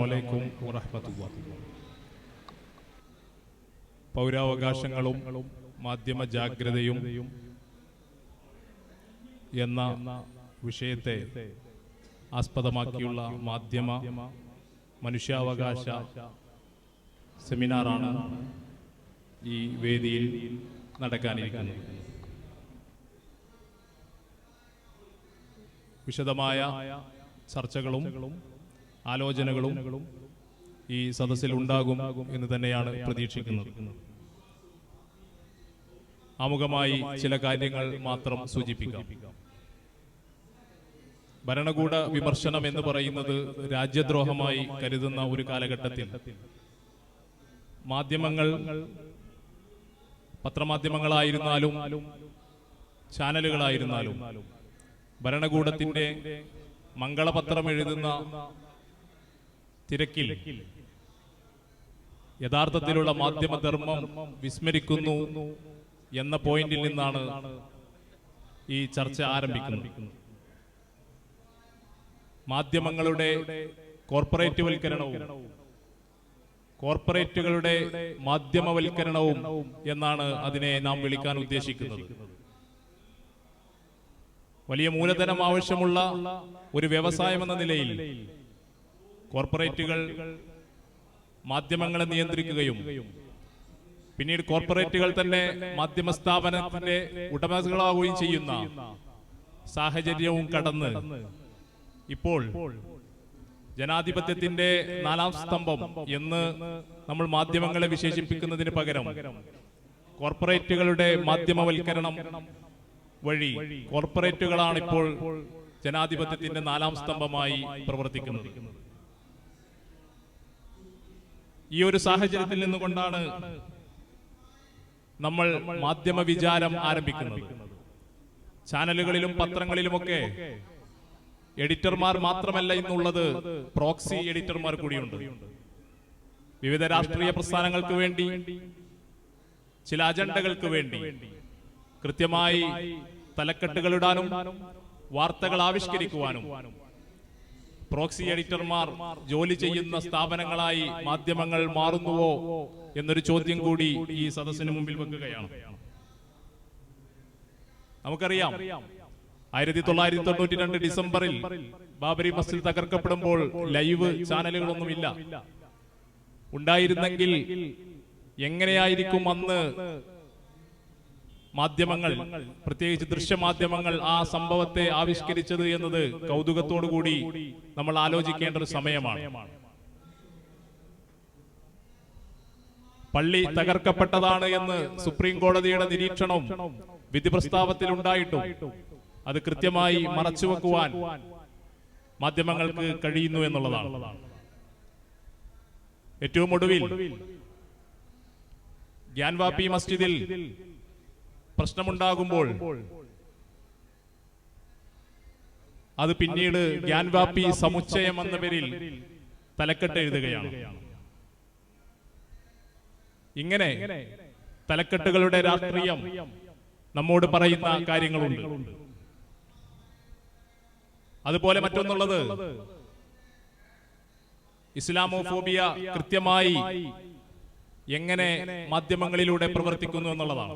അലൈക്കും വറഹ്മത്തുള്ളാഹി. പൗരാവകാശങ്ങളും മാധ്യമ ജാഗ്രതയും എന്ന വിഷയത്തെ ആസ്പദമാക്കിയുള്ള മാധ്യമ മനുഷ്യാവകാശ സെമിനാറാണ് ഈ വേദിയിൽ നടക്കാനിരിക്കുന്നത്. വിശദമായ ചർച്ചകളും ആലോചനകളും ഈ സദസ്സിൽ ഉണ്ടാകും എന്ന് തന്നെയാണ് പ്രതീക്ഷിക്കുന്നത്. ആമുഖമായി ചില കാര്യങ്ങൾ മാത്രം സൂചിപ്പിക്കാം. ഭരണകൂട വിമർശനം എന്ന് പറയുന്നത് രാജ്യദ്രോഹമായി കരുതുന്ന ഒരു കാലഘട്ടത്തിൽ. മാധ്യമങ്ങൾ പത്രമാധ്യമങ്ങളായിരുന്നാലും ചാനലുകളായിരുന്നാലും ഭരണകൂടത്തിന്റെ മംഗളപത്രം എഴുതുന്ന തിരക്കിൽ. യഥാർത്ഥത്തിലുള്ള മാധ്യമധർമ്മം വിസ്മരിക്കുന്നു എന്ന പോയിന്റിൽ നിന്നാണ് ഈ ചർച്ച ആരംഭിക്കുന്നത്. മാധ്യമങ്ങളുടെ കോർപ്പറേറ്റ്വൽക്കരണവും കോർപ്പറേറ്റുകളുടെ മാധ്യമവൽക്കരണവും എന്നാണ് അതിനെ നാം വിളിക്കാൻ ഉദ്ദേശിക്കുന്നത്. വലിയ മൂലധനം ആവശ്യമുള്ള ഒരു വ്യവസായം എന്ന നിലയിൽ കോർപ്പറേറ്റുകൾ മാധ്യമങ്ങളെ നിയന്ത്രിക്കുകയും പിന്നീട് കോർപ്പറേറ്റുകൾ തന്നെ മാധ്യമ സ്ഥാപനത്തിന്റെ ഉടമകളാവുകയും ചെയ്യുന്ന സാഹചര്യവും കടന്ന് ഇപ്പോൾ ജനാധിപത്യത്തിന്റെ നാലാം സ്തംഭം എന്ന് നമ്മൾ മാധ്യമങ്ങളെ വിശേഷിപ്പിക്കുന്നതിന് പകരം കോർപ്പറേറ്റുകളുടെ മാധ്യമവൽക്കരണം വഴി കോർപ്പറേറ്റുകളാണ് ഇപ്പോൾ ജനാധിപത്യത്തിന്റെ നാലാം സ്തംഭമായി പ്രവർത്തിക്കുന്നത്. ഈ ഒരു സാഹചര്യത്തിൽ നിന്നുകൊണ്ടാണ് നമ്മൾ മാധ്യമ വിചാരം ആരംഭിക്കുന്നത്. ചാനലുകളിലും പത്രങ്ങളിലുമൊക്കെ എഡിറ്റർമാർ മാത്രമല്ല ഇന്നുള്ളത് പ്രോക്സി എഡിറ്റർമാർ കൂടിയുണ്ട്. വിവിധ രാഷ്ട്രീയ പ്രസ്ഥാനങ്ങൾക്ക് വേണ്ടി ചില അജണ്ടകൾക്ക് വേണ്ടി കൃത്യമായി തലക്കെട്ടുകളിടാനും വാർത്തകൾ ആവിഷ്കരിക്കുവാനും പ്രോക്സി എഡിറ്റർമാർ ജോലി ചെയ്യുന്ന സ്ഥാപനങ്ങളായി മാധ്യമങ്ങൾ മാറുന്നുവോ എന്നൊരു ചോദ്യം കൂടി ഈ സദസ്സിന് മുമ്പിൽ വെക്കുകയാണ്. നമുക്കറിയാം ആയിരത്തി തൊള്ളായിരത്തി തൊണ്ണൂറ്റി രണ്ട് ഡിസംബറിൽ ബാബരി മസ്ജിദ് തകർക്കപ്പെടുമ്പോൾ ലൈവ് ചാനലുകളൊന്നുമില്ല. ഉണ്ടായിരുന്നെങ്കിൽ എങ്ങനെയായിരിക്കും അന്ന് മാധ്യമങ്ങൾ പ്രത്യേകിച്ച് ദൃശ്യമാധ്യമങ്ങൾ ആ സംഭവത്തെ ആവിഷ്കരിച്ചത് എന്നത് കൗതുകത്തോടു കൂടി നമ്മൾ ആലോചിക്കേണ്ട ഒരു സമയമാണ്. പള്ളി തകർക്കപ്പെട്ടതാണ് എന്ന് സുപ്രീം കോടതിയുടെ നിരീക്ഷണവും വിധി പ്രസ്താവത്തിൽ ഉണ്ടായിട്ടും അത് കൃത്യമായി മറച്ചുവെക്കുവാൻ മാധ്യമങ്ങൾക്ക് കഴിയുന്നു എന്നുള്ളതാണ്. ഏറ്റവും ഒടുവിൽ ഗ്യാൻവാപ്പി മസ്ജിദിൽ പ്രശ്നമുണ്ടാകുമ്പോൾ അത് പിന്നീട് ഗ്യാൻവാപ്പി സമുച്ചയം എന്ന പേരിൽ തലക്കെട്ട് എഴുതുകയാണ്. ഇങ്ങനെ തലക്കെട്ടുകളുടെ രാഷ്ട്രീയം നമ്മോട് പറയുന്ന കാര്യങ്ങളുണ്ട്. അതുപോലെ മറ്റൊന്നുള്ളത് ഇസ്ലാമോഫോബിയ കൃത്യമായി എങ്ങനെ മാധ്യമങ്ങളിലൂടെ പ്രവർത്തിക്കുന്നു എന്നുള്ളതാണ്.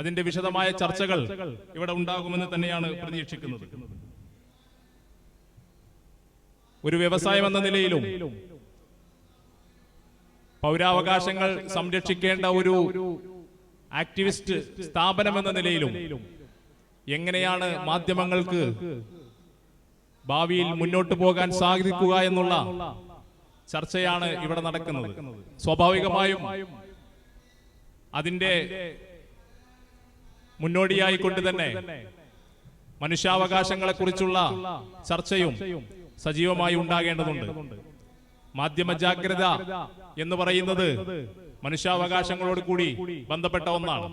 അതിന്റെ വിശദമായ ചർച്ചകൾ ഇവിടെ ഉണ്ടാകുമെന്ന് തന്നെയാണ് പ്രതീക്ഷിക്കുന്നത്. ഒരു വ്യവസായം എന്ന നിലയിലും പൗരാവകാശങ്ങൾ സംരക്ഷിക്കേണ്ട ഒരു ആക്ടിവിസ്റ്റ് സ്ഥാപനം എന്ന നിലയിലും എങ്ങനെയാണ് മാധ്യമങ്ങൾക്ക് ഭാവിയിൽ മുന്നോട്ട് പോകാൻ സാധിക്കുക എന്നുള്ള ചർച്ചയാണ് ഇവിടെ നടക്കുന്നത്. സ്വാഭാവികമായും അതിന്റെ മുന്നോടിയായി കൊണ്ട് തന്നെ മനുഷ്യാവകാശങ്ങളെ കുറിച്ചുള്ള ചർച്ചയും സജീവമായി ഉണ്ടാകേണ്ടതുണ്ട്. മാധ്യമ ജാഗ്രത എന്ന് പറയുന്നത് മനുഷ്യാവകാശങ്ങളോട് കൂടി ബന്ധപ്പെട്ട ഒന്നാണ്.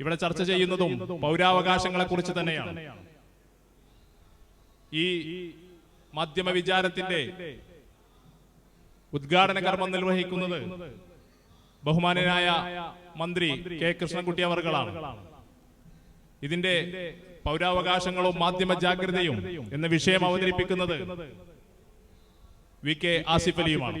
ഇവിടെ ചർച്ച ചെയ്യുന്നതും പൗരാവകാശങ്ങളെ കുറിച്ച് തന്നെയാണ്. ഈ മാധ്യമ വിചാരത്തിന്റെ ഉദ്ഘാടന കർമ്മം നിർവഹിക്കുന്നത് ബഹുമാനനായ മന്ത്രി കെ കൃഷ്ണൻകുട്ടി അവർകളാണ്. ഇതിന്റെ പൗരാവകാശങ്ങളും മാധ്യമ ജാഗ്രതയും എന്ന വിഷയം അവതരിപ്പിക്കുന്നത് വി കെ ആസിഫ് അലിയുമാണ്.